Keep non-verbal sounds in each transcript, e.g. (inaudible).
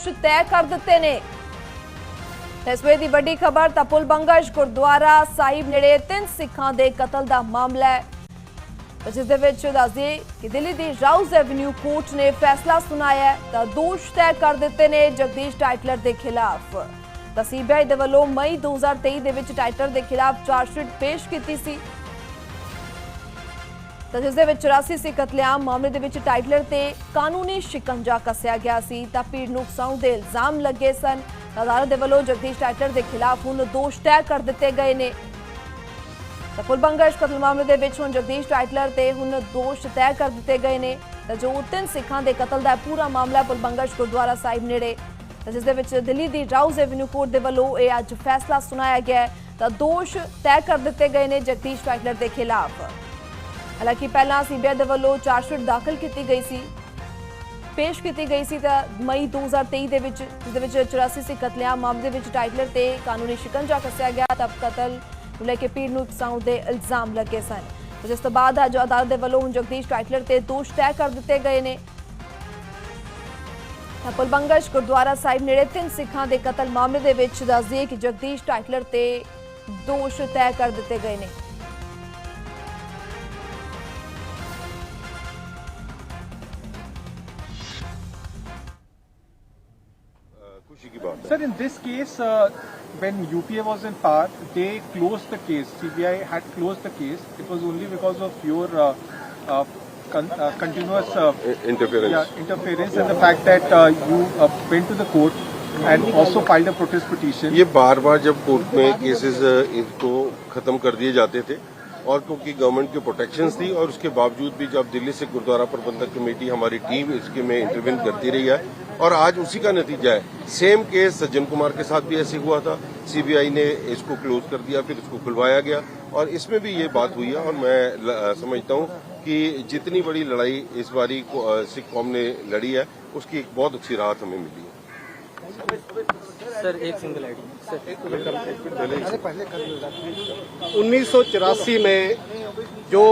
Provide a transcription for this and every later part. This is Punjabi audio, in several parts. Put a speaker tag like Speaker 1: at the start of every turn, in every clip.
Speaker 1: ਦੋਸ਼ ਤੈਅ ਕਰ ਦਿੱਤੇ ਨੇ। ਇਸ ਦੀ ਵੱਡੀ ਖਬਰ ਤਾਂ ਪੁਲ ਬੰਗਸ਼ ਗੁਰਦੁਆਰਾ ਸਾਹਿਬ ਨੇੜੇ ਤਿੰਨ ਸਿੱਖਾਂ ਦੇ ਕਤਲ ਦਾ ਮਾਮਲਾ ਹੈ। ਜਿਸ ਦੇ ਵਿੱਚ ਦੱਸਦੇ ਕਿ ਦਿੱਲੀ ਦੀ ਰਾਉਜ਼ ਐਵਨਿਊ ਕੋਰਟ ਨੇ ਫੈਸਲਾ ਸੁਣਾਇਆ ਤਾਂ ਦੋਸ਼ ਤੈਅ ਕਰ ਦਿੱਤੇ ਨੇ ਜਗਦੀਸ਼ ਟਾਈਟਲਰ ਦੇ ਖਿਲਾਫ। ਤਾਂ ਸੀਬੀਆਈ ਦੇ ਵੱਲੋਂ ਮਈ 2023 ਦੇ ਵਿੱਚ ਟਾਈਟਲਰ ਦੇ ਖਿਲਾਫ ਚਾਰਜਸ਼ੀਟ ਪੇਸ਼ ਕੀਤੀ ਸੀ। ਤਾਂ ਜਿਸ ਦੇ ਵਿੱਚ 84 ਸੀ ਕਤਲੇਆਮ ਮਾਮਲੇ ਦੇ ਵਿੱਚ ਟਾਈਟਲਰ ਤੇ ਕਾਨੂੰਨੀ ਸ਼ਿਕੰਜਾ ਕੱਸਿਆ ਗਿਆ ਸੀ, ਤਾਂ ਭੀੜ ਨੂੰ ਉਕਸਾਉਣ ਦੇ ਇਲਜ਼ਾਮ ਲੱਗੇ ਸਨ। ਅਦਾਲਤ ਦੇ ਵੱਲੋਂ ਜਗਦੀਸ਼ ਟਾਈਟਲਰ ਦੇ ਖਿਲਾਫ ਹੁਣ ਦੋਸ਼ ਤੈਅ ਕਰ ਦਿੱਤੇ ਗਏ ਨੇ। ਤਾਂ ਪੁਲਬੰਗਸ਼ ਕਤਲ ਮਾਮਲੇ ਦੇ ਵਿੱਚ ਹੁਣ ਜਗਦੀਸ਼ ਟਾਈਟਲਰ ਤੇ ਹੁਣ ਦੋਸ਼ ਤੈਅ ਕਰ ਦਿੱਤੇ ਗਏ ਨੇ। ਤਾਂ ਜੋ ਤਿੰਨ ਸਿੱਖਾਂ ਦੇ ਕਤਲ ਦਾ ਪੂਰਾ ਮਾਮਲਾ ਪੁਲਬੰਗਸ਼ ਗੁਰਦੁਆਰਾ ਸਾਹਿਬ ਨੇੜੇ। ਤਾਂ ਜਿਸ ਦੇ ਵਿੱਚ ਦਿੱਲੀ ਦੀ ਰਾਉਜ਼ ਐਵਨਿਊ ਕੋਰਟ ਦੇ ਵੱਲੋਂ ਇਹ ਅੱਜ ਫੈਸਲਾ ਸੁਣਾਇਆ ਗਿਆ ਤਾਂ ਦੋਸ਼ ਤੈਅ ਕਰ ਦਿੱਤੇ ਗਏ ਨੇ ਜਗਦੀਸ਼ ਟਾਈਟਲਰ ਦੇ ਖਿਲਾਫ। ਹਾਲਾਂਕਿ ਪਹਿਲਾਂ ਸੀਬੀਆਈ ਦੇ ਵੱਲੋਂ ਚਾਰਜਸ਼ੀਟ ਦਾਖਲ ਕੀਤੀ ਗਈ ਸੀ। ਪੇਸ਼ ਕੀਤੀ ਗਈ ਸੀ ਤਾਂ ਮਈ 2023 ਦੇ ਵਿੱਚ, ਜਿਸ ਦੇ ਵਿੱਚ 84 ਸੀ ਕਤਲੇਆਮ ਮਾਮਲੇ ਵਿੱਚ ਟਾਈਟਲਰ ਤੇ ਕਾਨੂੰਨੀ ਸ਼ਿਕੰਜਾ ਕੱਸਿਆ ਗਿਆ ਤਾਂ ਕਤਲ ਨੂੰ ਲੈ ਕੇ ਪੀੜ ਨੂੰ ਉਕਸਾਉਣ ਦੇ ਇਲਜ਼ਾਮ ਲੱਗੇ ਸਨ। ਜਿਸ ਤੋਂ ਬਾਅਦ ਅੱਜ ਅਦਾਲਤ ਦੇ ਵੱਲੋਂ ਹੁਣ ਜਗਦੀਸ਼ ਟਾਈਟਲਰ ਤੇ ਦੋਸ਼ ਤੈਅ ਕਰ ਦਿੱਤੇ ਗਏ ਨੇ। ਤਾਂ ਪੁਲਬੰਗਸ਼ ਗੁਰਦੁਆਰਾ ਸਾਹਿਬ ਨੇੜੇ ਤਿੰਨ ਸਿੱਖਾਂ ਦੇ ਕਤਲ ਮਾਮਲੇ ਦੇ ਵਿੱਚ ਦੱਸਦੀ ਦਈਏ ਕਿ ਜਗਦੀਸ਼ ਟਾਈਟਲਰ ਤੇ ਦੋਸ਼ ਤੈਅ ਕਰ ਦਿੱਤੇ ਗਏ ਨੇ।
Speaker 2: This case, uh, when UPA was in power, they closed the case. CBI had closed the case. It was only because of your uh, uh, con- uh, continuous uh,
Speaker 3: interference.
Speaker 2: yeah, interference yeah. and the fact that uh, you uh, went to the court and also filed a protest petition.
Speaker 3: ये बार बार जब कोर्ट में केसेस इनको खत्म कर दिए जाते थे और क्योंकि गवर्नमेंट की प्रोटेक्शंस थी और उसके बावजूद भी जब दिल्ली से गुरुद्वारा प्रबंधक कमेटी हमारी टीम इसके में इंटरवेन करती रही है और आज उसी का नतीजा है। सेम केस सज्जन कुमार के साथ भी ऐसे हुआ था। सीबीआई ने इसको क्लोज कर दिया, फिर इसको खुलवाया गया और इसमें भी ये बात हुई है और मैं समझता हूँ कि जितनी बड़ी लड़ाई इस बारी सिख कौम ने लड़ी है, उसकी एक बहुत अच्छी राहत हमें मिली है।
Speaker 4: सर, एक सिंगल आईडी से
Speaker 5: उन्नीस में जो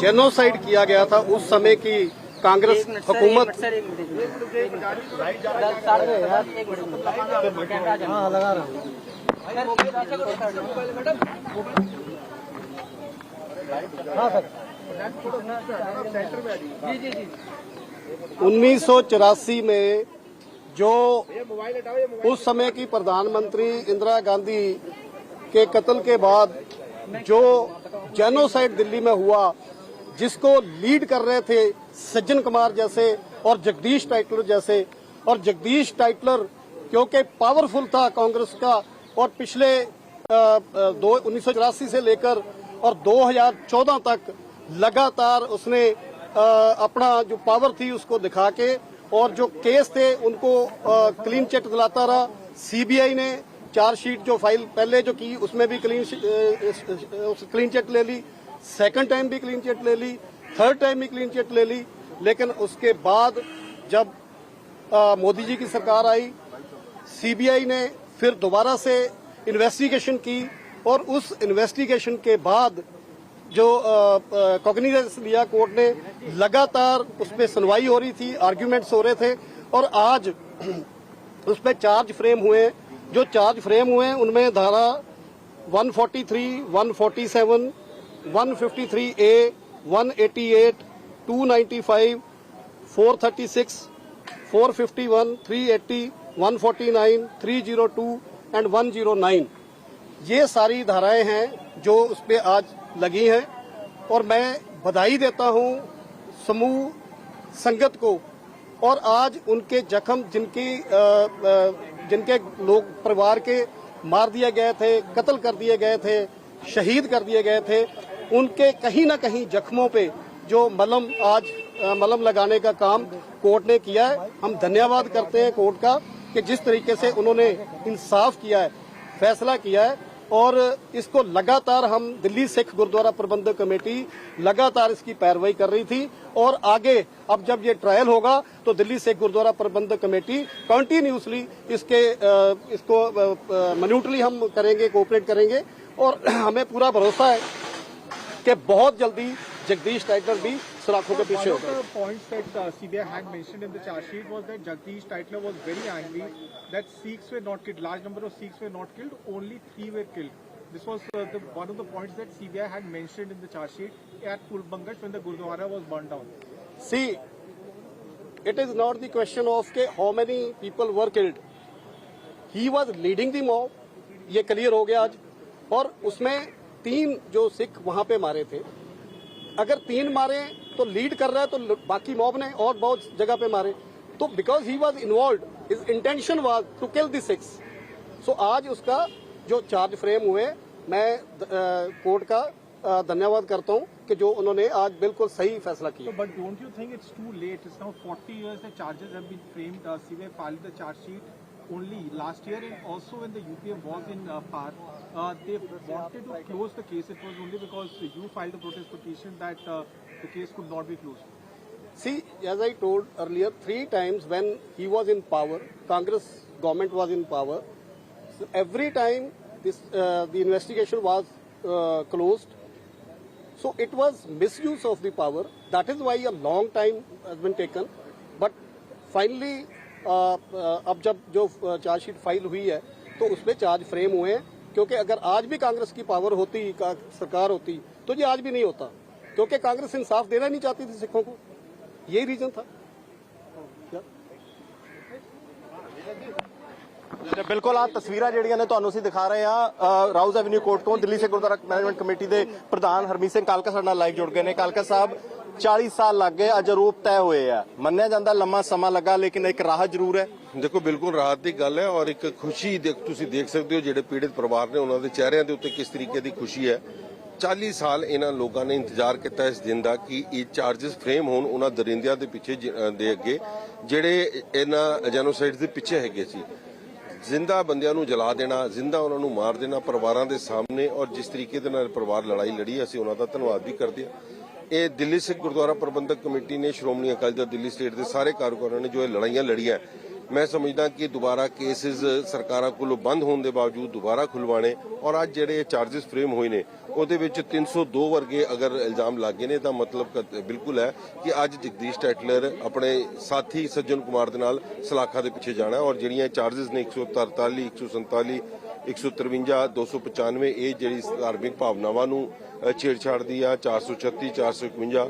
Speaker 5: जेनोसाइड किया गया था उस समय की कांग्रेस हुकूमत
Speaker 4: उन्नीस सौ
Speaker 5: चौरासी में जो उस समय की प्रधानमंत्री इंदिरा गांधी के कत्ल के बाद जो जेनोसाइड दिल्ली में हुआ जिसको लीड कर रहे थे सज्जन कुमार जैसे और जगदीश टाइटलर जैसे और जगदीश टाइटलर क्योंकि पावरफुल था कांग्रेस का और पिछले दो उन्नीस से लेकर और 2014 तक लगातार उसने अ, अपना जो पावर थी उसको दिखा के और जो केस थे, उनको क्लीन चिट दिलाता रहा। सीबीआई ने चार्जशीट जो फ़ाइल पहले जो की, उसमें भी क्लीन क्लीन चिट ले ली। सेकंड टाइम भी क्लीन चिट ले ली। थर्ड टाइम भी क्लीन चिट ले ली। लेकिन उसके बाद जब मोदी जी की सरकार आई सीबीआई ने फिर दोबारा से इन्वेस्टिगेशन की और उस इन्वेस्टिगेशन के बाद जो कॉग्निजेंस लिया कोर्ट ने लगातार उस पर सुनवाई हो रही थी आर्ग्यूमेंट्स हो रहे थे और आज (clears throat) उस पर चार्ज फ्रेम हुए जो चार्ज फ्रेम हुए उनमें धारा 143, 147, 153 ए 188, 295, 436, 451, 380, 149, 302 एंड 109 ये सारी धाराएँ हैं जो उस पर आज लगी हैं और मैं बधाई देता हूँ समूह, संगत को। और आज उनके जख्म जिनकी जिनके लोग, परिवार के मार दिए गए थे, कत्ल कर दिए गए थे, शहीद कर दिए गए थे, उनके कहीं ना कहीं जख्मों पे जो मलम आज मलम लगाने का काम कोर्ट ने किया है, हम धन्यवाद करते हैं कोर्ट का कि जिस तरीके से उन्होंने इंसाफ किया है, फैसला किया है। और इसको लगातार हम दिल्ली सिख गुरुद्वारा प्रबंधक कमेटी लगातार इसकी पैरवाई कर रही थी और आगे अब जब ये ट्रायल होगा तो दिल्ली सिख गुरुद्वारा प्रबंधक कमेटी कंटिन्यूसली इसके इसको मन्यूटली हम करेंगे कोऑपरेट करेंगे और हमें पूरा भरोसा है कि बहुत जल्दी जगदीश टाइगर भी सलाखों के पीछे हो
Speaker 2: One of
Speaker 5: गए
Speaker 2: the points that uh, CBI had mentioned in the charge sheet was that Jagdish Titler was very angry that Sikhs were not killed. Large number of Sikhs were not killed. Only three were killed. This was uh, the, one of the points that CBI had mentioned in the charge sheet at Pulbangash when the Gurdwara was burned down.
Speaker 5: See, it is not the question of के how many people were killed. He was leading the mob. ये क्लियर हो गया आज और उसमें तीन जो सिख वहाँ पे मारे थे अगर तीन मारे तो लीड कर रहा है तो बाकी मॉब ने और बहुत जगह पे मारे। तो because he was involve his intention was to kill Sikhs so आज उसका जो चार्ज फ्रेम हुए, मैं कोर्ट का धन्यवाद करता हूँ कि जो उन्होंने आज बिल्कुल सही फैसला किया।
Speaker 2: But don't you think it's too late it's now 40 years the charges have been framed CBI file the charge sheet only last year and also when the UPA was in power they wanted to close the case it was only because you file the protest petition that the case could not be closed.
Speaker 5: See, as I told earlier, three times when he was in power, Congress government was in power. So every time this uh, the investigation was uh, closed. So it was misuse of the power. That is why a long time has been taken. But finally, uh, uh, अब जब जो चार्जशीट फ़ाइल हुई है तो उसमें चार्ज फ्रेम हुए हैं क्योंकि अगर आज भी कांग्रेस की पावर होती सरकार होती तो ये आज भी नहीं होता क्योंकि कांग्रेस इंसाफ देना नहीं चाहती थी सिखों को यही रीजन था
Speaker 6: ਤੇ ਬਿਲਕੁਲ ਆ ਤਸਵੀਰਾਂ ਜਿਹੜੀਆਂ ਨੇ ਤੁਹਾਨੂੰ ਅਸੀਂ ਦਿਖਾ ਰਹੇ ਆ ਰਾਉਜ਼ ਐਵਨਿਊ ਕੋਰਟ ਤੋਂ ਦਿੱਲੀ ਸਿੱਖ ਗੁਰਦੁਆਰਾ ਮੈਨੇਜਮੈਂਟ ਕਮੇਟੀ ਦੇ ਪ੍ਰਧਾਨ ਹਰਮੀਤ ਸਿੰਘ ਕਾਲਕਾ ਸਾਡੇ ਨਾਲ ਲਾਈਵ ਜੁੜ ਗਏ ਨੇ ਕਾਲਕਾ ਸਾਹਿਬ 40 ਸਾਲ ਲੱਗ ਗਏ ਅੱਜ ਆਰੋਪ ਤੈਅ ਹੋਏ ਆ ਮੰਨਿਆ ਜਾਂਦਾ ਲੰਮਾ ਸਮਾਂ ਲੱਗਾ ਲੇਕਿਨ ਇੱਕ ਰਾਹ ਜ਼ਰੂਰ ਹੈ
Speaker 3: ਦੇਖੋ ਬਿਲਕੁਲ ਰਾਹਤ ਦੀ ਗੱਲ ਹੈ ਔਰ ਇੱਕ ਖੁਸ਼ੀ ਦੇਖ ਤੁਸੀਂ ਦੇਖ ਸਕਦੇ ਹੋ ਜਿਹੜੇ ਪੀੜਿਤ ਪਰਿਵਾਰ ਨੇ ਉਹਨਾਂ ਦੇ ਚਿਹਰਿਆਂ ਦੇ ਉੱਤੇ ਕਿਸ ਤਰੀਕੇ ਦੀ ਖੁਸ਼ੀ ਹੈ 40 ਸਾਲ ਇਹਨਾਂ ਲੋਕਾਂ ਨੇ ਇੰਤਜ਼ਾਰ ਕੀਤਾ ਇਸ ਦਿਨ ਦਾ ਕਿ ਇਹ ਚਾਰजेस ਫਰੇਮ ਹੋਣ ਉਹਨਾਂ ਦਰਿੰਦਿਆਂ ਦੇ ਪਿੱਛੇ ਦੇ ਅੱਗੇ, ਜਿਹੜੇ ਇਹਨਾਂ ਜੈਨੋਸਾਈਡ ਦੇ ਪਿੱਛੇ ਹੈਗੇ ਸੀ। ਜ਼ਿੰਦਾ ਬੰਦਿਆਂ ਨੂੰ ਜਲਾ ਦੇਣਾ, ਜ਼ਿੰਦਾ ਉਹਨਾਂ ਨੂੰ ਮਾਰ ਦੇਣਾ, ਪਰਿਵਾਰਾਂ ਦੇ ਸਾਹਮਣੇ ਔਰ ਜਿਸ ਤਰੀਕੇ ਦੇ ਨਾਲ ਪਰਿਵਾਰ ਲੜਾਈ ਲੜੀ, ਅਸੀਂ ਉਹਨਾਂ ਦਾ ਧੰਨਵਾਦ ਵੀ ਕਰਦੇ ਹਾਂ। ਇਹ ਦਿੱਲੀ ਸਿੱਖ ਗੁਰਦੁਆਰਾ ਪ੍ਰਬੰਧਕ ਕਮੇਟੀ ਨੇ ਸ਼੍ਰੋਮਣੀ ਅਕਾਲੀ ਦਲ ਦਿੱਲੀ ਸਟੇਟ ਦੇ ਸਾਰੇ ਕਾਰਕੁਨਾਂ ਨੇ ਜੋ ਇਹ ਲੜਾਈਆਂ ਲੜੀਆਂ ਮੈਂ ਸਮਝਦਾ ਕਿ ਦੁਬਾਰਾ ਕੇਸਿਸ ਸਰਕਾਰਾਂ ਕੋਲੋਂ ਬੰਦ ਹੋਣ ਦੇ ਬਾਵਜੂਦ ਦੁਬਾਰਾ ਖੁਲਵਾਣੇ ਔਰ ਅੱਜ ਜਿਹੜੇ ਚਾਰजेस ਫਰੇਮ ਹੋਏ ਨੇ, ਉਹਦੇ ਵਿੱਚ 302 ਵਰਗੇ ਅਗਰ ਇਲਜ਼ਾਮ ਲੱਗੇ ਨੇ ਤਾਂ ਮਤਲਬ ਬਿਲਕੁਲ ਹੈ ਕਿ ਅੱਜ ਜਗਦੀਸ਼ ਟੈਟਲਰ ਆਪਣੇ ਸਾਥੀ ਸੱਜਣ ਕੁਮਾਰ ਦੇ ਨਾਲ ਸਲਾਖਾ ਦੇ ਪਿੱਛੇ ਜਾਣਾ ਔਰ ਜਿਹੜੀਆਂ ਚਾਰजेस ਨੇ 143 147 153 295 ਇਹ ਜਿਹੜੀ ਧਾਰਮਿਕ ਭਾਵਨਾਵਾਂ ਨੂੰ ਛੇੜਛਾੜ ਦੀ ਆ 436 451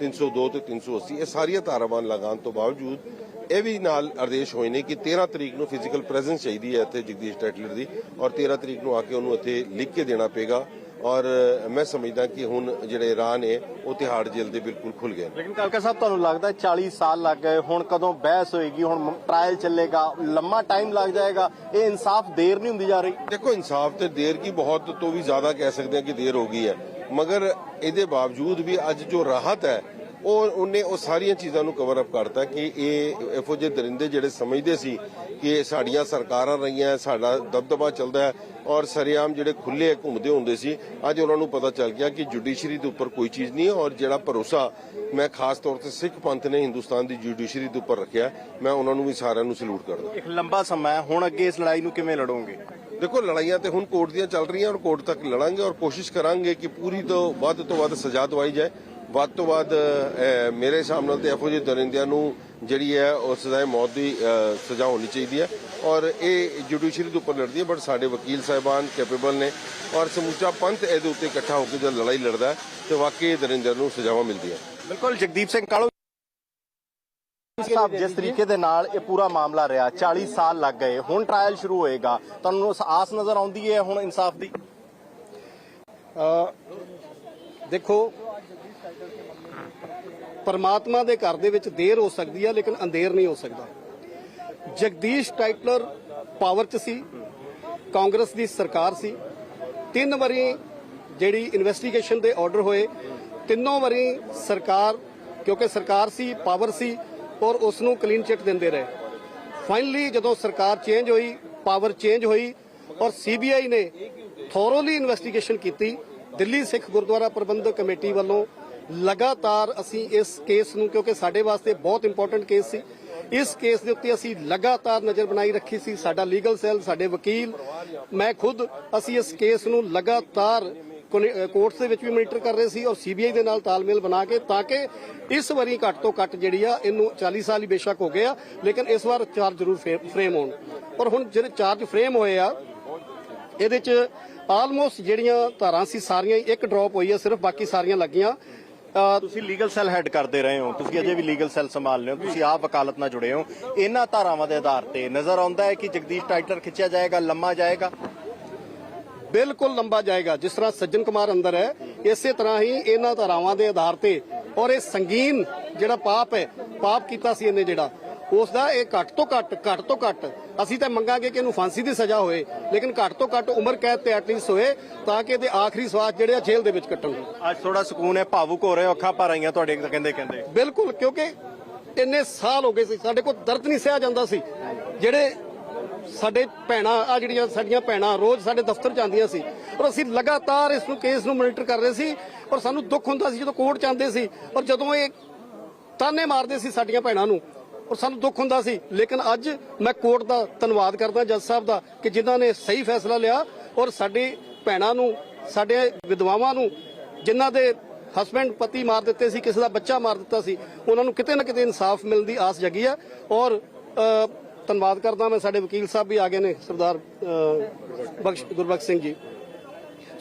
Speaker 3: 302 ਤੇ 380 ਇਹ ਸਾਰੀਆਂ ਧਾਰਾਵਾਂ ਲਗਾਉਣ ਤੋਂ ਬਾਵਜੂਦ ਇਹ ਵੀ ਨਾਲ ਆਦੇਸ਼ ਹੋਏ ਨੇ ਕਿ 13 ਤਰੀਕ ਨੂੰ ਫਿਜ਼ੀਕਲ ਪ੍ਰੈਜ਼ੈਂਸ ਚਾਹੀਦੀ ਹੈ ਇੱਥੇ ਜਗਦੀਸ਼ ਟੈਟਲਰ ਦੀ ਔਰ 13 ਤਰੀਕ ਨੂੰ ਆ ਕੇ ਉਹਨੂੰ ਇੱਥੇ ਲਿਖ ਕੇ ਦੇਣਾ ਪਏਗਾ। ਔਰ ਮੈਂ ਸਮਝਦਾ ਕਿ ਹੁਣ ਜਿਹੜੇ ਰਾਹ ਨੇ ਉਹ ਤਿਹਾੜ ਜੇਲ੍ਹ ਦੇ ਬਿਲਕੁਲ ਖੁੱਲ ਗਏ
Speaker 6: ਲੇਕਿਨ ਕਾਲਕਾ ਸਾਹਿਬ ਤੁਹਾਨੂੰ ਲੱਗਦਾ 40 ਸਾਲ ਲੱਗ ਗਏ ਹੁਣ ਕਦੋਂ ਬਹਿਸ ਹੋਏਗੀ ਹੁਣ ਟ੍ਰਾਇਲ ਚੱਲੇਗਾ ਲੰਮਾ ਟਾਈਮ ਲੱਗ ਜਾਏਗਾ ਇਹ ਇਨਸਾਫ ਦੇਰ ਨਹੀਂ ਹੁੰਦੀ ਜਾ ਰਹੀ?
Speaker 3: ਦੇਖੋ ਇਨਸਾਫ ਤੇ ਦੇਰ ਕੀ ਬਹੁਤ ਤੋਂ ਵੀ ਜ਼ਿਆਦਾ ਕਹਿ ਸਕਦੇ ਹਾਂ ਕਿ ਦੇਰ ਹੋ ਗਈ ਹੈ। ਮਗਰ ਇਹਦੇ ਬਾਵਜੂਦ ਵੀ ਅੱਜ ਜੋ ਰਾਹਤ ਹੈ ਉਹ ਉਹਨੇ ਉਹ ਸਾਰੀਆਂ ਚੀਜ਼ਾਂ ਨੂੰ ਕਵਰ ਅਪ ਕਰਤਾ ਕਿ ਇਹ ਇਹੋ ਜਿਹੇ ਦਰਿੰਦੇ ਜਿਹੜੇ ਸਮਝਦੇ ਸੀ ਕਿ ਸਾਡੀਆਂ ਸਰਕਾਰਾਂ ਰਹੀਆਂ ਸਾਡਾ ਦਬਦਬਾ ਚੱਲਦਾ ਹੈ ਔਰ ਸਰਿਆਮ ਜਿਹੜੇ ਖੁੱਲੇ ਘੁੰਮਦੇ ਹੁੰਦੇ ਸੀ ਅੱਜ ਉਹਨਾਂ ਨੂੰ ਪਤਾ ਚੱਲ ਗਿਆ ਕਿ ਜੁਡੀਸ਼ਰੀ ਦੇ ਉੱਪਰ ਕੋਈ ਚੀਜ਼ ਨਹੀਂ ਹੈ ਔਰ ਜਿਹੜਾ ਭਰੋਸਾ ਮੈਂ ਖਾਸ ਤੌਰ ਤੇ ਸਿੱਖ ਪੰਥ ਨੇ ਹਿੰਦੁਸਤਾਨ ਦੀ ਜੁਡੀਸ਼ਰੀ ਦੇ ਉੱਪਰ ਰੱਖਿਆ ਮੈਂ ਉਹਨਾਂ ਨੂੰ ਵੀ ਸਾਰਿਆਂ ਨੂੰ ਸਲੂਟ ਕਰਦਾ।
Speaker 6: ਇੱਕ ਲੰਬਾ ਸਮਾਂ ਹੈ ਹੁਣ ਅੱਗੇ ਇਸ ਲੜਾਈ ਨੂੰ ਕਿਵੇਂ ਲੜੋਗੇ?
Speaker 3: ਦੇਖੋ ਲੜਾਈਆਂ ਤੇ ਹੁਣ ਕੋਰਟ ਦੀਆਂ ਚੱਲ ਰਹੀਆਂ ਔਰ ਕੋਰਟ ਤੱਕ ਲੜਾਂਗੇ ਔਰ ਕੋਸ਼ਿਸ਼ ਕਰਾਂਗੇ ਕਿ ਪੂਰੀ ਤੋਂ ਵੱਧ ਤੋਂ ਵੱਧ ਸਜ਼ਾ ਦਵਾਈ ਜਾਏ। ਵੱਧ ਤੋਂ ਵੱਧ ਮੇਰੇ ਹਿਸਾਬ ਨਾਲ ਤੇ ਇਹੋ ਜਿਹੇ ਦਰਿੰਦਿਆਂ ਨੂੰ ਜਿਹੜੀ ਹੈ ਉਹ ਸਜ਼ਾਏ ਮੌਤ ਦੀ ਸਜ਼ਾ ਹੋਣੀ ਚਾਹੀਦੀ ਹੈ। ਔਰ ਇਹ ਜੁਡੀਸ਼ਰੀ ਦੇ ਉੱਪਰ ਲੜਦੀ ਹੈ ਬਟ ਸਾਡੇ ਵਕੀਲ ਸਾਹਿਬਾਨ ਕੈਪੇਬਲ ਨੇ। ਔਰ ਸਮੁੱਚਾ ਪੰਥ ਇਹਦੇ ਉੱਤੇ ਇਕੱਠਾ ਹੋ ਕੇ ਜਦ ਲੜਾਈ ਲੜਦਾ ਹੈ ਤੇ ਵਾਕਈ ਇਹ ਦਰਿੰਦਿਆਂ ਨੂੰ ਸਜ਼ਾਵਾਂ ਮਿਲਦੀਆਂ
Speaker 6: ਬਿਲਕੁਲ ਜਗਦੀਪ ਸਿੰਘ ਕਾਲੋ ਸਾਹਿਬ ਜਿਸ ਤਰੀਕੇ ਦੇ ਨਾਲ ਇਹ ਪੂਰਾ ਮਾਮਲਾ ਰਿਹਾ 40 ਸਾਲ ਲੱਗ ਗਏ ਹੁਣ ਟ੍ਰਾਇਲ ਸ਼ੁਰੂ ਹੋਏਗਾ ਤੁਹਾਨੂੰ ਉਸ ਆਸ ਨਜ਼ਰ ਆਉਂਦੀ ਹੈ ਹੁਣ ਇਨਸਾਫ ਦੀ?
Speaker 5: ਅ, ਦੇਖੋ ਪਰਮਾਤਮਾ ਦੇ ਘਰ ਦੇ ਵਿੱਚ ਦੇਰ ਹੋ ਸਕਦੀ ਹੈ ਲੇਕਿਨ ਅੰਧੇਰ ਨਹੀਂ ਹੋ ਸਕਦਾ। ਜਗਦੀਸ਼ ਟਾਈਟਲਰ ਪਾਵਰ 'ਚ ਸੀ, ਕਾਂਗਰਸ ਦੀ ਸਰਕਾਰ ਸੀ। ਤਿੰਨ ਵਾਰੀ ਜਿਹੜੀ ਇਨਵੈਸਟੀਗੇਸ਼ਨ ਦੇ ਆਰਡਰ ਹੋਏ, ਤਿੰਨੋਂ ਵਾਰੀ ਸਰਕਾਰ, ਕਿਉਂਕਿ ਸਰਕਾਰ ਸੀ, ਪਾਵਰ ਸੀ, ਔਰ ਉਸ ਨੂੰ ਕਲੀਨ ਚਿੱਟ ਦਿੰਦੇ ਰਹੇ। ਫਾਈਨਲੀ ਜਦੋਂ ਸਰਕਾਰ ਚੇਂਜ ਹੋਈ, ਪਾਵਰ ਚੇਂਜ ਹੋਈ, ਔਰ ਸੀਬੀਆਈ ਨੇ ਥੋਰੋਲੀ ਇਨਵੈਸਟੀਗੇਸ਼ਨ ਕੀਤੀ ਦਿੱਲੀ ਸਿੱਖ ਗੁਰਦੁਆਰਾ ਪ੍ਰਬੰਧਕ ਕਮੇਟੀ ਵੱਲੋਂ ਲਗਾਤਾਰ ਅਸੀਂ ਇਸ ਕੇਸ ਨੂੰ, ਕਿਉਂਕਿ ਸਾਡੇ ਵਾਸਤੇ ਬਹੁਤ ਇੰਪੋਰਟੈਂਟ ਕੇਸ ਸੀ, ਇਸ ਕੇਸ ਦੇ ਉੱਤੇ ਅਸੀਂ ਲਗਾਤਾਰ ਨਜ਼ਰ ਬਣਾਈ ਰੱਖੀ ਸੀ, ਸਾਡਾ ਲੀਗਲ ਸੈੱਲ ਸਾਡੇ ਵਕੀਲ, ਮੈਂ ਖੁਦ ਅਸੀਂ ਇਸ ਕੇਸ ਨੂੰ ਲਗਾਤਾਰ ਕੋਰਟਸ ਦੇ ਵਿੱਚ ਵੀ ਮੋਨੀਟਰ ਕਰ ਰਹੇ ਸੀ ਔਰ ਸੀਬੀਆਈ ਦੇ ਨਾਲ ਤਾਲਮੇਲ ਬਣਾ ਕੇ, ਤਾਂ ਕਿ ਇਸ ਵਾਰੀ ਘੱਟ ਤੋਂ ਘੱਟ ਜਿਹੜੀ ਆ, ਇਹਨੂੰ 40 ਸਾਲ ਹੀ ਬੇਸ਼ੱਕ ਹੋ ਗਏ ਆ ਲੇਕਿਨ ਇਸ ਵਾਰ ਚਾਰਜ ਜ਼ਰੂਰ ਫਰੇਮ ਹੋਣ। ਔਰ ਹੁਣ ਜਿਹੜੇ ਚਾਰਜ ਫਰੇਮ ਹੋਏ ਆ, ਇਹਦੇ ਚ ਆਲਮੋਸਟ ਜਿਹੜੀਆਂ ਧਾਰਾਂ ਸੀ ਸਾਰੀਆਂ ਹੀ ਇੱਕ ਡ੍ਰੌਪ ਹੋਈ ਆ ਸਿਰਫ ਬਾਕੀ ਸਾਰੀਆਂ ਲੱਗੀਆਂ। ਅ,
Speaker 6: ਤੁਸੀਂ ਲੀਗਲ ਸੈੱਲ ਹੈਡ ਕਰਦੇ ਰਹੇ ਹੋ। ਤੁਸੀਂ ਅਜੇ ਵੀ ਲੀਗਲ ਸੈੱਲ ਸੰਭਾਲ ਰਹੇ ਹੋ। ਤੁਸੀਂ ਆਪ ਵਕਾਲਤ ਨਾਲ ਜੁੜੇ ਹੋ। ਇਹਨਾਂ ਧਾਰਾਵਾਂ ਦੇ ਆਧਾਰ ਤੇ ਨਜ਼ਰ ਆਉਂਦਾ ਹੈ ਕਿ ਜਗਦੀਸ਼ ਟਾਈਟਲਰ ਖਿੱਚਿਆ ਜਾਏਗਾ ਲੰਮਾ ਜਾਏਗਾ?
Speaker 5: ਬਿਲਕੁਲ ਲੰਬਾ ਜਾਏਗਾ। ਜਿਸ ਤਰ੍ਹਾਂ ਸੱਜਣ ਕੁਮਾਰ ਅੰਦਰ ਹੈ ਇਸੇ ਤਰ੍ਹਾਂ ਹੀ ਇਹਨਾਂ ਧਾਰਾਵਾਂ ਦੇ ਆਧਾਰ ਤੇ ਔਰ ਇਹ ਸੰਗੀਨ ਜਿਹੜਾ ਪਾਪ ਹੈ ਪਾਪ ਕੀਤਾ ਸੀ ਇਹਨੇ ਜਿਹੜਾ। ਉਸ ਦਾ ਇਹ ਘੱਟ ਤੋਂ ਘੱਟ ਘੱਟ ਤੋਂ ਘੱਟ ਅਸੀਂ ਤਾਂ ਮੰਗਾਂਗੇ ਕਿ ਇਹਨੂੰ ਫਾਂਸੀ ਦੀ ਸਜ਼ਾ ਹੋਏ ਲੇਕਿਨ ਘੱਟ ਤੋਂ ਘੱਟ ਉਮਰ ਕੈਦ ਤੇ ਐਟਲੀਸਟ ਹੋਏ ਤਾਂ ਕਿ ਇਹਦੇ ਆਖਰੀ ਸਵਾਸ ਜਿਹੜੇ ਆ ਜੇਲ੍ਹ ਦੇ ਵਿੱਚ ਕੱਟਣ।
Speaker 6: ਅੱਜ ਥੋੜਾ ਸਕੂਨ ਹੈ ਭਾਵੁਕ ਹੋ ਰਹੇ ਹੋ ਅੱਖਾਂ ਭਰ ਆਈਆਂ ਤੁਹਾਡੇ ਕਹਿੰਦੇ ਕਹਿੰਦੇ।
Speaker 5: ਬਿਲਕੁਲ ਕਿਉਂਕਿ ਇੰਨੇ ਸਾਲ ਹੋ ਗਏ ਸੀ ਸਾਡੇ ਕੋਲ ਦਰਦ ਨਹੀਂ ਸਹਿ ਜਾਂਦਾ ਸੀ। ਜਿਹੜੇ ਸਾਡੇ ਭੈਣਾਂ ਆ ਜਿਹੜੀਆਂ ਸਾਡੀਆਂ ਭੈਣਾਂ ਰੋਜ਼ ਸਾਡੇ ਦਫ਼ਤਰ ਚ ਆਉਂਦੀਆਂ ਸੀ ਔਰ ਅਸੀਂ ਲਗਾਤਾਰ ਇਸ ਨੂੰ ਕੇਸ ਨੂੰ ਮੋਨੀਟਰ ਕਰ ਰਹੇ ਸੀ ਔਰ ਸਾਨੂੰ ਦੁੱਖ ਹੁੰਦਾ ਸੀ ਜਦੋਂ ਕੋਰਟ ਆਉਂਦੇ ਸੀ ਔਰ ਜਦੋਂ ਇਹ ਤਾਨੇ ਮਾਰਦੇ ਸੀ ਸਾਡੀਆਂ ਭੈਣਾਂ ਨੂੰ ਔਰ ਸਾਨੂੰ ਦੁੱਖ ਹੁੰਦਾ ਸੀ। ਲੇਕਿਨ ਅੱਜ ਮੈਂ ਕੋਰਟ ਦਾ ਧੰਨਵਾਦ ਕਰਦਾ, ਜੱਜ ਸਾਹਿਬ ਦਾ, ਕਿ ਜਿਨ੍ਹਾਂ ਨੇ ਸਹੀ ਫੈਸਲਾ ਲਿਆ ਔਰ ਸਾਡੀ ਭੈਣਾਂ ਨੂੰ, ਸਾਡੇ ਵਿਧਵਾਵਾਂ ਨੂੰ, ਜਿਨ੍ਹਾਂ ਦੇ ਹਸਬੰਡ ਪਤੀ ਮਾਰ ਦਿੱਤੇ ਸੀ, ਕਿਸੇ ਦਾ ਬੱਚਾ ਮਾਰ ਦਿੱਤਾ ਸੀ, ਉਹਨਾਂ ਨੂੰ ਕਿਤੇ ਨਾ ਕਿਤੇ ਇਨਸਾਫ ਮਿਲਣ ਦੀ ਆਸ ਜਗੀ ਹੈ। ਔਰ ਧੰਨਵਾਦ ਕਰਦਾ ਮੈਂ, ਸਾਡੇ ਵਕੀਲ ਸਾਹਿਬ ਵੀ ਆ ਗਏ ਨੇ, ਸਰਦਾਰ ਬਖਸ਼, ਗੁਰਬਖਸ਼ ਸਿੰਘ ਜੀ।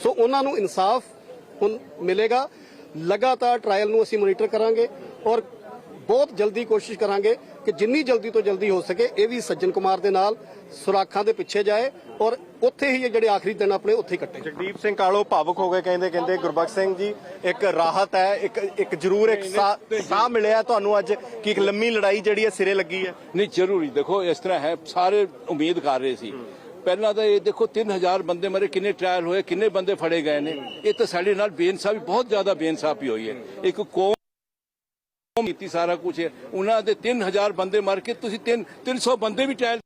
Speaker 5: ਸੋ ਉਹਨਾਂ ਨੂੰ ਇਨਸਾਫ ਹੁਣ ਮਿਲੇਗਾ। ਲਗਾਤਾਰ ਟ੍ਰਾਇਲ ਨੂੰ ਅਸੀਂ ਮੋਨੀਟਰ ਕਰਾਂਗੇ ਔਰ ਬਹੁਤ ਜਲਦੀ ਕੋਸ਼ਿਸ਼ ਕਰਾਂਗੇ ਕਿ ਜਿੰਨੀ ਜਲਦੀ ਤੋਂ ਜਲਦੀ ਹੋ ਸਕੇ ਇਹ ਵੀ ਸੱਜਣ ਕੁਮਾਰ ਦੇ ਨਾਲ ਸੁਰਾਖਾਂ ਦੇ ਪਿੱਛੇ ਜਾਏ ਔਰ ਉੱਥੇ ਹੀ ਜਿਹੜੇ ਆਖਰੀ ਦਿਨ ਆਪਣੇ ਉੱਥੇ ਕੱਟੇ
Speaker 6: ਜਗਦੀਪ ਸਿੰਘ ਕਾਲੋ ਭਾਵੁਕ ਹੋ ਗਏ ਕਹਿੰਦੇ ਕਹਿੰਦੇ ਗੁਰਬਖਸ਼ ਸਿੰਘ ਜੀ ਇੱਕ ਰਾਹਤ ਹੈ ਇੱਕ ਇੱਕ ਜ਼ਰੂਰ ਇੱਕ ਸਾਹ ਸਾਹ ਮਿਲਿਆ ਤੁਹਾਨੂੰ ਅੱਜ ਕਿ ਇੱਕ ਲੰਮੀ ਲੜਾਈ ਜਿਹੜੀ ਹੈ ਸਿਰੇ ਲੱਗੀ ਹੈ।
Speaker 7: ਨਹੀਂ ਜ਼ਰੂਰੀ। ਦੇਖੋ ਇਸ ਤਰ੍ਹਾਂ ਹੈ ਸਾਰੇ ਉਮੀਦ ਕਰ ਰਹੇ ਸੀ। ਪਹਿਲਾਂ ਤਾਂ ਇਹ ਦੇਖੋ 3000 ਬੰਦੇ ਮਰੇ ਕਿੰਨੇ ਟ੍ਰਾਇਲ ਹੋਏ ਕਿੰਨੇ ਬੰਦੇ ਫੜੇ ਗਏ ਨੇ। ਇਹ ਤਾਂ ਸਾਡੇ ਨਾਲ ਬੇਇਨਸਾਫੀ ਬਹੁਤ ਜ਼ਿਆਦਾ ਬੇਇਨਸਾਫੀ ਹੋਈ ਹੈ। ਇੱਕ ਕੌਮ ਕੀਤੀ ਸਾਰਾ ਕੁਝ ਉਹਨਾਂ ਦੇ 3000 ਬੰਦੇ ਮਰ ਕੇ ਤੁਸੀਂ 3 300 ਬੰਦੇ ਵੀ ਟ੍ਰਾਇਲ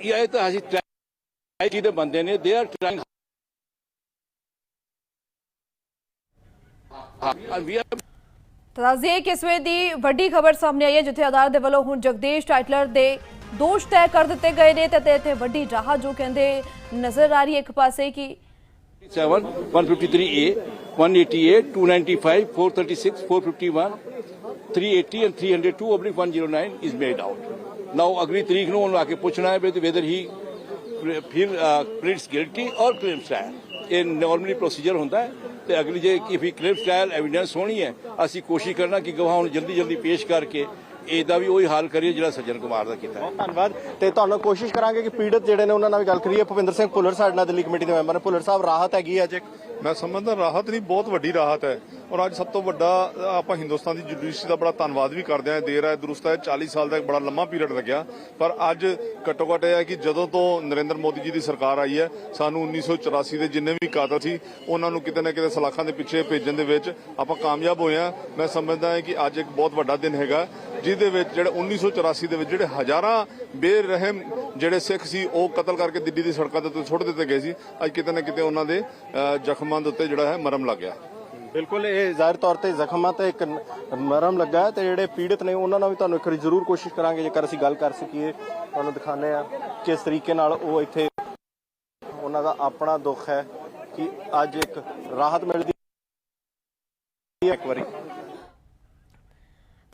Speaker 7: ਇਹ ਤਾਂ ਅਸੀਂ ਟ੍ਰਾਇਲ ਕੀਤੇ ਬੰਦੇ ਨੇ ਦੇ ਆਰ ਟ੍ਰਾਈਂਗ ਹਾਂ ਵੀ
Speaker 1: ਇਸ ਵੇਲੇ ਦੀ ਵੱਡੀ ਖਬਰ ਸਾਹਮਣੇ ਆਈ ਹੈ, ਜਿੱਥੇ ਅਦਾਲਤ ਦੇ ਵੱਲੋਂ ਹੁਣ ਜਗਦੀਸ਼ ਟਾਈਟਲਰ ਦੇ ਦੋਸ਼ ਤੈਅ ਕਰ ਦਿੱਤੇ ਗਏ ਨੇ ਤੇ ਇੱਥੇ ਵੱਡੀ ਰਾਹ ਜੋ ਕਹਿੰਦੇ ਨਜ਼ਰ ਆ ਰਹੀ ਹੈ। ਇੱਕ ਪਾਸੇ ਕਿ
Speaker 7: 7 153A 188 295 436 451 380 and 302 oblique 109 is made out now ਅਗਲੀ ਤਰੀਕ ਨੂੰ ਉਹਨੂੰ ਆ ਕੇ ਪੁੱਛਣਾ ਹੈ ਵੀ whether he ਫਿਰ pleads guilty or claims trial ਇਹ ਨਾਰਮਲੀ ਪ੍ਰੋਸੀਜਰ ਹੁੰਦਾ ਹੈ ਤੇ ਅਗਲੀ ਜੇ if he claims trial evidence ਹੋਣੀ ਹੈ ਅਸੀਂ ਕੋਸ਼ਿਸ਼ ਕਰਨਾ ਕਿ ਗਵਾਹਾਂ ਨੂੰ ਜਲਦੀ ਜਲਦੀ ਪੇਸ਼ ਕਰਕੇ ਇਹਦਾ ਵੀ ਉਹੀ ਹਾਲ ਕਰੀਏ ਜਿਹੜਾ ਸੱਜਣ ਕੁਮਾਰ ਦਾ ਕੀਤਾ
Speaker 6: ਬਹੁਤ ਧੰਨਵਾਦ। ਤੇ ਤੁਹਾਨੂੰ ਕੋਸ਼ਿਸ਼ ਕਰਾਂਗੇ ਕਿ ਪੀੜਤ ਜਿਹੜੇ ਨੇ ਉਹਨਾਂ ਨਾਲ ਵੀ ਗੱਲ ਕਰੀਏ। ਭੁਪਿੰਦਰ ਸਿੰਘ ਭੁੱਲਰ ਸਾਡੇ ਨਾਲ ਦਿੱਲੀ ਕਮੇਟੀ ਦੇ ਮੈਂਬਰ ਨੇ। ਭੁੱਲਰ ਸਾਹਿਬ, ਰਾਹਤ ਹੈਗੀ ਹੈ ਅੱਜ
Speaker 8: ਮੈਂ ਸਮਝਦਾ ਰਾਹਤ ਨਹੀਂ, ਬਹੁਤ ਵੱਡੀ ਰਾਹਤ ਹੈ। ਔਰ ਅੱਜ ਸਭ ਤੋਂ ਵੱਡਾ ਆਪਾਂ ਹਿੰਦੁਸਤਾਨ ਦੀ ਜੁਡੀਸ਼ਰੀ ਦਾ ਬੜਾ ਧੰਨਵਾਦ ਵੀ ਕਰਦੇ ਹਾਂ। ਦੇਰ ਹੈ, ਦਰੁਸਤ ਹੈ 40 ਸਾਲ ਦਾ ਇੱਕ ਬੜਾ ਲੰਮਾ ਪੀਰੀਅਡ ਲੱਗਿਆ। ਪਰ ਅੱਜ ਘੱਟੋ ਘੱਟ ਇਹ ਹੈ ਕਿ ਜਦੋਂ ਤੋਂ ਨਰਿੰਦਰ ਮੋਦੀ ਜੀ ਦੀ ਸਰਕਾਰ ਆਈ ਹੈ, ਸਾਨੂੰ 1984 ਦੇ ਜਿੰਨੇ ਵੀ ਕਾਤਲ ਸੀ, ਉਹਨਾਂ ਨੂੰ ਕਿਤੇ ਨਾ ਕਿਤੇ ਸਲਾਖਾਂ ਦੇ ਪਿੱਛੇ ਭੇਜਣ ਦੇ ਵਿੱਚ ਆਪਾਂ ਕਾਮਯਾਬ ਹੋਏ ਹਾਂ। ਮੈਂ ਸਮਝਦਾ ਹਾਂ ਕਿ ਅੱਜ ਇੱਕ ਬਹੁਤ ਵੱਡਾ ਦਿਨ ਹੈਗਾ, ਜਿਹਦੇ ਵਿੱਚ ਜਿਹੜੇ 1984 ਦੇ ਵਿੱਚ ਜਿਹੜੇ ਹਜ਼ਾਰਾਂ ਬੇਰਹਿਮ ਜਿਹੜੇ ਸਿੱਖ ਸੀ, ਉਹ ਕਤਲ ਕਰਕੇ ਦਿੱਲੀ ਦੀ ਸੜਕਾਂ ਦੇ ਉੱਤੇ ਸੁੱਟ ਦਿੱਤੇ ਗਏ ਸੀ। ਅੱਜ ਕਿਤੇ ਨਾ ਕਿਤੇ ਉਹਨਾਂ ਦੇ ਜ਼ਖ਼ਮ ਜ਼ਖਮਾਂ ਦੇ ਉੱਤੇ ਜਿਹੜਾ ਹੈ ਮਰਮ ਲੱਗ ਗਿਆ।
Speaker 6: ਬਿਲਕੁਲ, ਇਹ ਜ਼ਾਹਿਰ ਤੌਰ ਤੇ ਜ਼ਖਮਾਂ ਤੇ ਇੱਕ ਮਰਮ ਲੱਗਾ ਹੈ ਤੇ ਜਿਹੜੇ ਪੀੜਤ ਨੇ ਉਹਨਾਂ ਨਾਲ ਵੀ ਤੁਹਾਨੂੰ ਇੱਕ ਵਾਰੀ ਜ਼ਰੂਰ ਕੋਸ਼ਿਸ਼ ਕਰਾਂਗੇ, ਜੇਕਰ ਅਸੀਂ ਗੱਲ ਕਰ ਸਕੀਏ, ਤੁਹਾਨੂੰ ਦਿਖਾਣੇ ਆ ਕਿਸ ਤਰੀਕੇ ਨਾਲ ਉਹ ਇੱਥੇ ਉਹਨਾਂ ਦਾ ਆਪਣਾ ਦੁੱਖ ਹੈ ਕਿ ਅੱਜ ਇੱਕ ਰਾਹਤ ਮਿਲਦੀ ਇੱਕ ਵਾਰੀ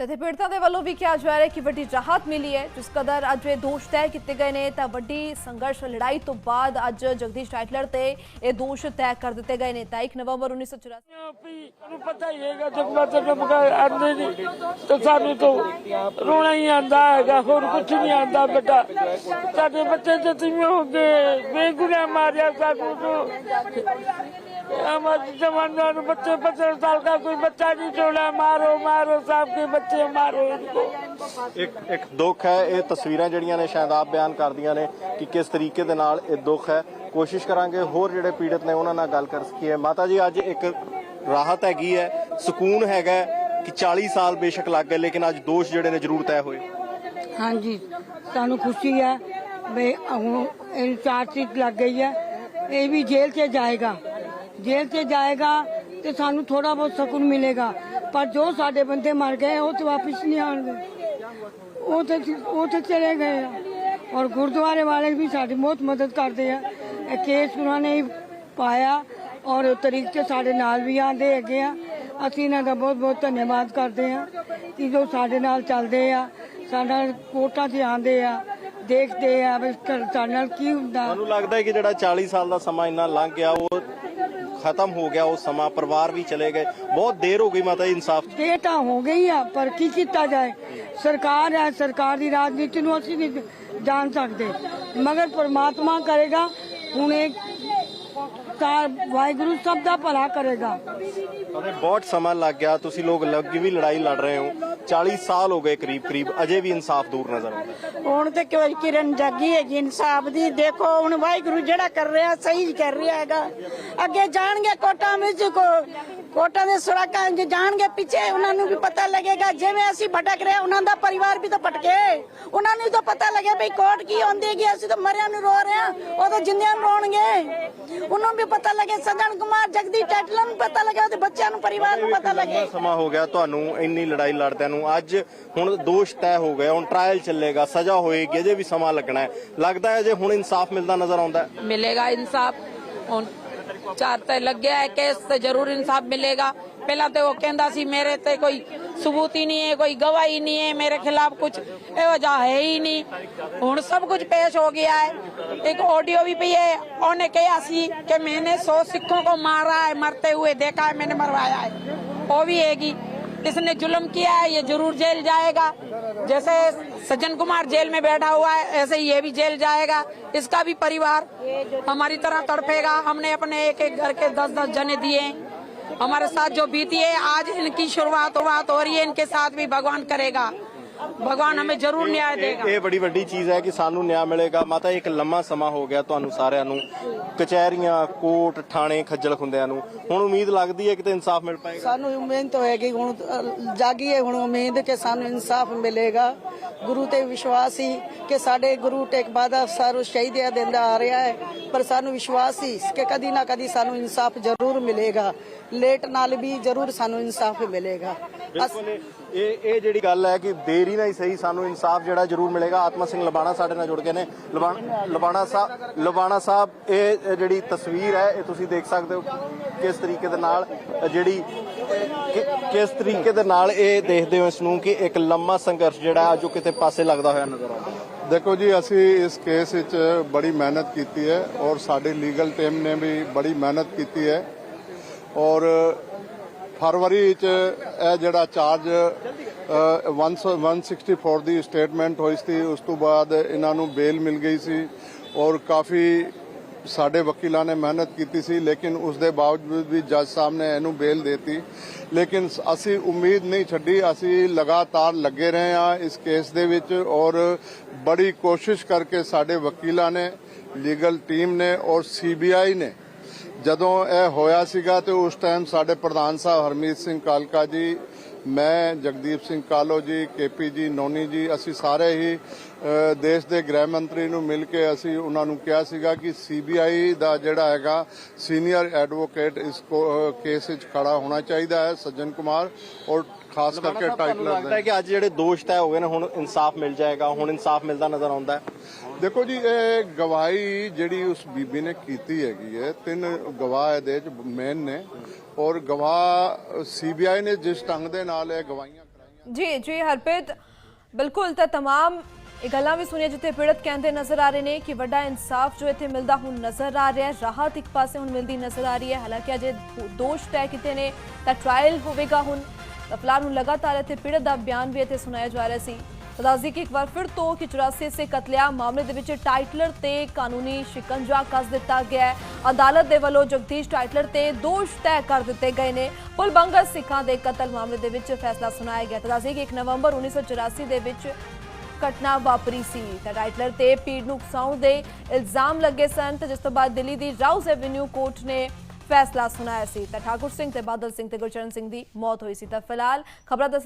Speaker 1: ਤੇ ਪੀੜਤਾਂ ਦੇ ਵੱਲੋਂ ਵੀ ਕਿਹਾ ਜਾ ਰਿਹਾ ਕਿ ਵੱਡੀ ਰਾਹਤ ਮਿਲੀ ਹੈ। ਜਿਸ ਕਦਰ ਅੱਜ ਇਹ ਦੋਸ਼ ਤੈਅ ਕੀਤੇ ਗਏ ਨੇ, ਤਾਂ ਵੱਡੀ ਸੰਘਰਸ਼ ਲੜਾਈ ਤੋਂ ਬਾਅਦ ਅੱਜ ਜਗਦੀਸ਼ ਟਾਈਟਲਰ ਤੇ ਇਹ ਦੋਸ਼ ਤੈਅ ਕਰ ਦਿੱਤੇ ਗਏ ਨੇ। ਤਾਂ 1 ਨਵੰਬਰ 1984
Speaker 9: ਨੂੰ ਪਤਾ ਹੀ ਹੈਗਾ, ਜਦ ਮੈਂ ਆਂਦੇ ਨਹੀਂ ਤੇ ਸਾਨੂੰ ਤਾਂ ਰੋਣਾ ਹੀ ਆਂਦਾ ਹੈਗਾ, ਹੋਰ ਕੁਝ ਨਹੀਂ ਆਂਦਾ ਬੇਟਾ। ਸਾਡੇ ਬੱਚੇ ਤੇ ਹੋ ਗਏ ਬੇਗੁਨਾਹ ਮਾਰਿਆ ਸਾਨੂੰ ਤੋਂ। हमारे जवानों बच्चे पचास साल का कोई बच्चा नहीं छोड़ा मारो मारो साहब के बच्चे मारो इनको
Speaker 6: ਇੱਕ ਇੱਕ ਦੁੱਖ ਹੈ ਇਹ ਤਸਵੀਰਾਂ ਜਿਹੜੀਆਂ ਨੇ ਸ਼ਾਇਦ ਆਪ ਬਿਆਨ ਕਰਦੀਆਂ ਨੇ ਕਿ ਕਿਸ ਤਰੀਕੇ ਦੇ ਨਾਲ ਇਹ ਦੁੱਖ ਹੈ ਕੋਸ਼ਿਸ਼ ਕਰਾਂਗੇ ਹੋਰ ਜਿਹੜੇ ਪੀੜਤ ਨੇ ਉਹਨਾਂ ਨਾਲ ਗੱਲ ਕਰ ਸਕੀਏ ਮਾਤਾ ਜੀ ਅੱਜ ਇੱਕ ਰਾਹਤ ਹੈਗੀ ਹੈ ਸਕੂਨ ਹੈਗਾ ਹੈ ਕਿ 40 ਸਾਲ ਬੇਸ਼ੱਕ ਲੱਗ ਗਏ ਲੇਕਿਨ ਅੱਜ ਦੋਸ਼ ਜਿਹੜੇ ਨੇ ਜ਼ਰੂਰ ਤੈਅ ਹੋਏ
Speaker 10: ਹਾਂਜੀ ਸਾਨੂੰ ਖੁਸ਼ੀ ਹੈ ਵੀ ਹੁਣ ਇਹ ਚਾਰ ਸੀਟ ਲੱਗ ਗਈ ਹੈ ਇਹ ਵੀ ਜੇਲ੍ਹ 'ਚ ਜਾਏਗਾ ਜੇਲ੍ਹ 'ਚ ਜਾਏਗਾ ਤੇ ਸਾਨੂੰ ਥੋੜਾ ਬਹੁਤ ਸਕੂਨ ਮਿਲੇਗਾ। ਪਰ ਜੋ ਸਾਡੇ ਬੰਦੇ ਮਰ ਗਏ, ਉਹ ਤੇ ਵਾਪਸ ਨਹੀਂ ਆਉਣਗੇ। ਉਹ ਤੇ ਉਹ ਤੇ ਚਲੇ ਗਏ ਆ। ਔਰ ਗੁਰਦੁਆਰੇ ਵਾਲੇ ਵੀ ਸਾਡੀ ਬਹੁਤ ਮਦਦ ਕਰਦੇ ਆ। ਇਹ ਕੇਸ ਉਹਨਾਂ ਨੇ ਪਾਇਆ ਔਰ ਤਰੀਕ ਤੇ ਸਾਡੇ ਨਾਲ ਵੀ ਆਂਦੇ ਹੈਗੇ ਆ। ਅਸੀਂ ਇਹਨਾਂ ਦਾ ਬਹੁਤ ਬਹੁਤ ਧੰਨਵਾਦ ਕਰਦੇ ਆ ਕਿ ਜੋ ਸਾਡੇ ਨਾਲ ਚੱਲਦੇ ਆ, ਸਾਡਾ ਕੋਟਾਂ 'ਚ ਆਂਦੇ ਆ, ਦੇਖਦੇ ਆ ਵੀ ਸਾਡੇ ਨਾਲ ਕੀ ਹੁੰਦਾ।
Speaker 6: ਤੁਹਾਨੂੰ ਲੱਗਦਾ ਹੈ ਕਿ ਜਿਹੜਾ 40 ਸਾਲ ਦਾ ਸਮਾਂ ਇੰਨਾ ਲੰਘ ਗਿਆ, ਉਹ ਖਤਮ ਹੋ ਗਿਆ, ਉਹ ਸਮਾਂ ਪਰਿਵਾਰ ਵੀ ਚਲੇ ਗਏ। ਬਹੁਤ ਦੇਰ ਹੋ ਗਈ ਮਾਤਾ ਜੀ ਇਨਸਾਫ
Speaker 10: ਇਹ ਤਾਂ ਹੋ ਗਈ ਆ, ਪਰ ਕੀ ਕੀਤਾ ਜਾਏ? ਸਰਕਾਰ ਹੈ, ਸਰਕਾਰ ਦੀ ਰਾਜਨੀਤੀ ਨੂੰ ਅਸੀਂ ਨਹੀਂ ਜਾਣ ਸਕਦੇ। ਮਗਰ ਪਰਮਾਤਮਾ ਕਰੇਗਾ, ਹੁਣ ਇਹ ਤਾਂ ਵਾਹਿਗੁਰੂ ਸਭ ਦਾ ਭਲਾ ਕਰੇਗਾ।
Speaker 6: ਅਤੇ ਬਹੁਤ ਸਮਾਂ ਲੱਗ ਗਿਆ ਤੁਸੀਂ ਲੋਕ ਲੱਗ ਵੀ ਲੜਾਈ ਲੜ ਰਹੇ ਹੋ। 40 ਸਾਲ ਹੋ ਗਏ ਕਰੀਬ ਕਰੀਬ ਅਜੇ ਵੀ ਇਨਸਾਫ ਦੂਰ ਨਜ਼ਰ ਆਉਂਦਾ।
Speaker 11: ਹੁਣ ਤੇ ਕੋਈ ਕਿਰਨ ਜਾਗੀ ਹੈਗੀ ਇਨਸਾਫ ਦੀ ਦੇਖੋ ਹੁਣ ਵਾਹਿਗੁਰੂ ਜਿਹੜਾ ਕਰ ਰਿਹਾ ਸਹੀ ਕਰ ਰਿਹਾ ਹੈਗਾ। ਅੱਗੇ ਜਾਣਗੇ ਕੋਟਾਂ ਵਿੱਚ ਕੋ ਕੋਟਾਂ ਦੇ ਸੜਕਾਂ 'ਚ ਜਾਣਗੇ ਪਿੱਛੇ ਉਹਨਾਂ ਨੂੰ ਵੀ ਪਤਾ ਲੱਗੇਗਾ ਜਿਵੇਂ ਅਸੀਂ ਭਟਕ ਰਹੇ ਉਹਨਾਂ ਦਾ ਪਰਿਵਾਰ ਵੀ ਤਾਂ ਭਟਕੇ। ਉਹਨਾਂ ਨੂੰ ਤਾਂ ਪਤਾ ਲੱਗੇ ਵੀ ਕੋਟ ਕੀ ਹੁੰਦੀ ਹੈਗੀ ਅਸੀਂ ਤਾਂ ਮਰਿਆਂ ਨੂੰ ਰੋ ਰਹੇ ਹਾਂ ਉਹ ਤਾਂ ਜਿੰਦਿਆਂ ਨੂੰ ਰੋਣਗੇ। ਉਹਨਾਂ ਵੀ ਪਤਾ ਲੱਗੇ ਸਜਣ ਕੁਮਾਰ ਜਗਦੀ ਟੈਟਲਨ ਪਤਾ ਲੱਗੇ ਉਹਦੇ ਬੱਚਿਆਂ ਨੂੰ ਪਰਿਵਾਰ ਨੂੰ ਪਤਾ ਲੱਗੇ।
Speaker 6: ਸਮਾਂ ਹੋ ਗਿਆ ਤੁਹਾਨੂੰ ਇੰਨੀ ਲੜਾਈ ਲੜਦਿਆਂ ਨੂੰ? ਅੱਜ ਹੁਣ ਦੋਸ਼ ਤੈਅ ਹੋ ਗਿਆ ਹੁਣ ਟ੍ਰਾਇਲ ਚੱਲੇਗਾ ਸਜ਼ਾ ਹੋਏਗੀ ਅਜੇ ਵੀ ਸਮਾਂ ਲੱਗਣਾ ਲੱਗਦਾ ਹੈ ਜੇ ਹੁਣ ਇਨਸਾਫ ਮਿਲਦਾ ਨਜ਼ਰ ਆਉਂਦਾ
Speaker 11: ਮਿਲੇਗਾ ਇਨਸਾਫ। ਹੁਣ ਚਾਰ ਤੇ ਲੱਗਿਆ ਹੈ ਕੇਸ ਤੇ ਜ਼ਰੂਰ ਇਨਸਾਫ ਮਿਲੇਗਾ। ਪਹਿਲਾਂ ਤੇ ਉਹ ਕਹਿੰਦਾ ਸੀ ਮੇਰੇ ਤੇ ਕੋਈ ਸਬੂਤ ਹੀ ਨਹੀਂ ਹੈ ਕੋਈ ਗਵਾਹੀ ਨਹੀਂ ਹੈ ਮੇਰੇ ਖਿਲਾਫ ਕੁਝ ਇਹੋ ਜਿਹਾ ਹੈ ਹੀ ਨਹੀਂ ਹੁਣ ਸਭ ਕੁਝ ਪੇਸ਼ ਹੋ ਗਿਆ ਹੈ ਇੱਕ ਆਡੀਓ भी पई है ਉਹਨੇ ਕਿਹਾ ਸੀ ਕਿ मैंने सौ सिखों को मारा है मरते हुए देखा है मैंने मरवाया है वो भी हैगी इसने जुल्म किया है ये जरूर जेल जाएगा जैसे सज्जन कुमार जेल में बैठा हुआ है ऐसे ही ये भी जेल जाएगा इसका भी परिवार हमारी तरह तड़पेगा हमने अपने एक एक घर के दस दस जने दिए हैं। हमारे साथ जो बीती है आज इनकी शुरुआत शुरुआत हो रही है इनके साथ भी भगवान करेगा ਭਗਵਾਨ ਹਮੇ ਜ਼ਰੂਰ ਨਿਆਂ ਦੇਗਾ।
Speaker 6: ਇਹ ਬੜੀ ਵੱਡੀ ਚੀਜ਼ ਹੈ ਕਿ ਸਾਨੂੰ ਨਿਆਂ ਮਿਲੇਗਾ। ਮਾਤਾ ਇੱਕ ਲੰਮਾ ਸਮਾਂ ਹੋ ਗਿਆ ਤੁਹਾਨੂੰ ਸਾਰਿਆਂ ਨੂੰ। ਕਚਹਿਰੀਆਂ ਕੋਰਟ ਥਾਣੇ ਖੱਜਲ ਖੁੰਦਿਆਂ ਨੂੰ। ਹੁਣ ਉਮੀਦ ਲੱਗਦੀ ਹੈ ਕਿ ਇਨਸਾਫ ਮਿਲ ਪਾਏਗਾ?
Speaker 11: ਸਾਨੂੰ ਉਮੀਦ ਤਾਂ ਹੈ ਕਿ ਹੁਣ ਜਾਗੀ ਹੈ ਹੁਣ ਉਮੀਦ ਕਿ ਸਾਨੂੰ ਇਨਸਾਫ ਮਿਲੇਗਾ। ਗੁਰੂ ਤੇ ਵਿਸ਼ਵਾਸ ਹੀ ਕਿ ਸਾਡੇ ਗੁਰੂ ਟੇਕ ਬਾਦਾ ਸਾਰੂ ਸ਼ਹੀਦਿਆ ਦਿੰਦਾ ਆ ਰਿਹਾ ਹੈ। ਪਰ ਸਾਨੂੰ ਵਿਸ਼ਵਾਸ ਸੀ ਕਿ ਕਦੀ ਨਾ ਕਦੀ ਸਾਨੂੰ ਇਨਸਾਫ ਜ਼ਰੂਰ ਮਿਲੇਗਾ। ਲੇਟ ਨਾਲ ਵੀ ਜ਼ਰੂਰ ਸਾਨੂੰ ਇਨਸਾਫ ਮਿਲੇਗਾ।
Speaker 6: ਬਿਲਕੁਲ ਇਹ- ਇਹ ਜਿਹੜੀ ਗੱਲ ਹੈ ਕਿ ਦੇਰੀ ਨਾਲ ਹੀ ਸਹੀ ਸਾਨੂੰ ਇਨਸਾਫ ਜਿਹੜਾ ਜ਼ਰੂਰ ਮਿਲੇਗਾ। ਆਤਮਾ ਸਿੰਘ ਲਬਾਣਾ ਸਾਡੇ ਨਾਲ ਜੁੜ ਗਏ ਨੇ। ਲਬਾਣਾ ਸਾਹਿਬ ਲਬਾਣਾ ਸਾਹਿਬ, ਇਹ ਜਿਹੜੀ ਤਸਵੀਰ ਹੈ, ਇਹ ਤੁਸੀਂ ਦੇਖ ਸਕਦੇ ਹੋ ਕਿਸ ਤਰੀਕੇ ਦੇ ਨਾਲ, ਜਿਹੜੀ ਕਿਸ ਤਰੀਕੇ ਦੇ ਨਾਲ ਇਹ ਦੇਖਦੇ ਹੋ ਇਸ ਨੂੰ ਕਿ ਇੱਕ ਲੰਮਾ ਸੰਘਰਸ਼ ਜਿਹੜਾ ਹੈ ਜੋ ਕਿਤੇ ਪਾਸੇ ਲੱਗਦਾ ਹੋਇਆ ਨਜ਼ਰ ਆਉਂਦਾ
Speaker 12: ਦੇਖੋ ਜੀ, ਅਸੀਂ ਇਸ ਕੇਸ ਵਿੱਚ ਬੜੀ ਮਿਹਨਤ ਕੀਤੀ ਹੈ ਔਰ ਸਾਡੀ ਲੀਗਲ ਟੀਮ ਨੇ ਵੀ ਬੜੀ ਮਿਹਨਤ ਕੀਤੀ ਹੈ ਔਰ ਫਰਵਰੀ 'ਚ ਇਹ ਜਿਹੜਾ ਚਾਰਜ ਅ, 100 164 ਦੀ ਸਟੇਟਮੈਂਟ ਹੋਈ ਸੀ ਉਸ ਤੋਂ ਬਾਅਦ ਇਹਨਾਂ ਨੂੰ ਬੇਲ ਮਿਲ ਗਈ ਸੀ ਔਰ ਕਾਫੀ ਸਾਡੇ ਵਕੀਲਾਂ ਨੇ ਮਿਹਨਤ ਕੀਤੀ ਸੀ ਲੇਕਿਨ ਉਸ ਦੇ ਬਾਵਜੂਦ ਵੀ ਜੱਜ ਸਾਹਿਬ ਨੇ ਇਹਨੂੰ ਬੇਲ ਦੇਤੀ। ਲੇਕਿਨ ਅਸੀਂ ਉਮੀਦ ਨਹੀਂ ਛੱਡੀ ਅਸੀਂ ਲਗਾਤਾਰ ਲੱਗੇ ਰਹੇ ਹਾਂ ਇਸ ਕੇਸ ਦੇ ਵਿੱਚ ਔਰ ਬੜੀ ਕੋਸ਼ਿਸ਼ ਕਰਕੇ ਸਾਡੇ ਵਕੀਲਾਂ ਨੇ ਲੀਗਲ ਟੀਮ ਨੇ ਔਰ ਸੀਬੀਆਈ ਨੇ ਜਦੋਂ ਇਹ ਹੋਇਆ ਸੀਗਾ ਤੇ ਉਸ ਟਾਈਮ ਸਾਡੇ ਪ੍ਰਧਾਨ ਸਾਹਿਬ ਹਰਮੀਤ ਸਿੰਘ ਕਾਲਕਾ ਜੀ ਮੈਂ ਜਗਦੀਪ ਸਿੰਘ ਕਾਲੋ ਜੀ ਕੇਪੀ ਜੀ ਨੋਨੀ ਜੀ ਅਸੀਂ ਸਾਰੇ ਹੀ ਦੇਸ਼ ਦੇ ਗ੍ਰਹਿ ਮੰਤਰੀ ਨੂੰ ਮਿਲ ਕੇ ਅਸੀਂ ਉਹਨਾਂ ਨੂੰ ਕਿਹਾ ਸੀਗਾ ਕਿ ਸੀਬੀਆਈ ਦਾ ਜਿਹੜਾ ਹੈਗਾ ਸੀਨੀਅਰ ਐਡਵੋਕੇਟ ਇਸ ਕੇਸ ਵਿੱਚ ਖੜਾ ਹੋਣਾ ਚਾਹੀਦਾ ਹੈ ਸੱਜਣ ਕੁਮਾਰ ਔਰ ਖਾਸ ਕਰਕੇ ਟਾਈਟਲਰ
Speaker 6: ਲੱਗਦਾ ਹੈ ਕਿ ਅੱਜ ਜਿਹੜੇ ਦੋਸ਼ ਤੈਅ ਹੋ ਗਏ ਨੇ ਹੁਣ ਇਨਸਾਫ ਮਿਲ ਜਾਏਗਾ ਹੁਣ ਇਨਸਾਫ ਮਿਲਦਾ ਨਜ਼ਰ ਆਉਂਦਾ ਹੈ?
Speaker 12: ਦੇਖੋ ਜੀ, ਇਹ ਗਵਾਹੀ ਜਿਹੜੀ ਉਸ ਬੀਬੀ ਨੇ ਕੀਤੀ ਹੈਗੀ ਹੈ, ਤਿੰਨ ਗਵਾਹ ਇਹਦੇ ਚ ਮੇਨ ਨੇ ਔਰ ਗਵਾਹ ਸੀਬੀਆਈ ਨੇ ਜਿਸ ਢੰਗ ਦੇ ਨਾਲ ਇਹ ਗਵਾਹੀਆਂ ਕਰਾਈਆਂ।
Speaker 1: ਜੀ ਜੀ ਹਰਪ੍ਰੀਤ, ਬਿਲਕੁਲ ਤਾਂ ਤਮਾਮ ਇਹ ਗੱਲਾਂ ਵੀ ਸੁਣੀਆਂ ਜਿੱਥੇ ਪੀੜਤ ਕਹਿੰਦੇ ਨਜ਼ਰ ਆ ਰਹੇ ਨੇ ਕਿ ਵੱਡਾ ਇਨਸਾਫ ਜੋ ਇੱਥੇ ਮਿਲਦਾ ਹੁਣ ਨਜ਼ਰ ਆ ਰਿਹਾ ਹੈ। ਰਾਹਤ ਇੱਕ ਪਾਸੇ ਹੁਣ ਮਿਲਦੀ ਨਜ਼ਰ ਆ ਰਹੀ ਹੈ। ਹਾਲਾਂਕਿ ਅਜੇ ਦੋਸ਼ ਤੈਅ ਕੀਤੇ ਨੇ, ਤਾਂ ਟ੍ਰਾਇਲ ਹੋਵੇਗਾ ਹੁਣ। ਫਿਲਹਾਲ ਹੁਣ ਲਗਾਤਾਰ ਇੱਥੇ ਪੀੜਤ ਦਾ ਬਿਆਨ ਵੀ ਇੱਥੇ ਸੁਣਾਇਆ ਜਾ ਰਿਹਾ ਸੀ। ਦੱਸਦੀ ਕਿ ਇੱਕ ਵਾਰ ਫਿਰ ਤੋਂ ਕਿ 84 ਸੇ ਕਤਲੇਆਮ ਮਾਮਲੇ ਦੇ ਵਿੱਚ ਟਾਈਟਲਰ ਤੇ ਕਾਨੂੰਨੀ ਸ਼ਿਕੰਜਾ ਕੱਸ ਦਿੱਤਾ ਗਿਆ ਹੈ। ਅਦਾਲਤ ਦੇ ਵੱਲੋਂ ਜਗਦੀਸ਼ ਟਾਈਟਲਰ ਤੇ ਦੋਸ਼ ਤੈਅ ਕਰ ਦਿੱਤੇ ਗਏ ਨੇ। ਪੁਲਬੰਗਰ ਸਿੱਖਾਂ ਦੇ ਕਤਲ ਮਾਮਲੇ ਦੇ ਵਿੱਚ ਫੈਸਲਾ ਸੁਣਾਇਆ ਗਿਆ ਤਾਂ ਦੱਸ ਦਈਏ ਕਿ 1 ਨਵੰਬਰ 1984 ਦੇ ਵਿੱਚ ਘਟਨਾ ਵਾਪਰੀ ਸੀ। ਤਾਂ ਟਾਈਟਲਰ ਤੇ ਪੀੜ ਨੂੰ ਉਕਸਾਉਣ ਦੇ ਇਲਜ਼ਾਮ ਲੱਗੇ ਸਨ। ਤੇ ਜਿਸ ਤੋਂ ਬਾਅਦ ਦਿੱਲੀ ਦੀ ਰਾਉਜ਼ ਐਵਨਿਊ ਕੋਰਟ ਨੇ ਫੈਸਲਾ ਸੁਣਾਇਆ ਸੀ। ਤਾਂ ਠਾਕੁਰ ਸਿੰਘ ਤੇ ਬਾਦਲ ਸਿੰਘ ਤੇ ਗੁਰਚਰਨ ਸਿੰਘ ਦੀ ਮੌਤ ਹੋਈ ਸੀ। ਤਾਂ ਫਿਲਹਾਲ ਖਬਰਾਂ ਦਾ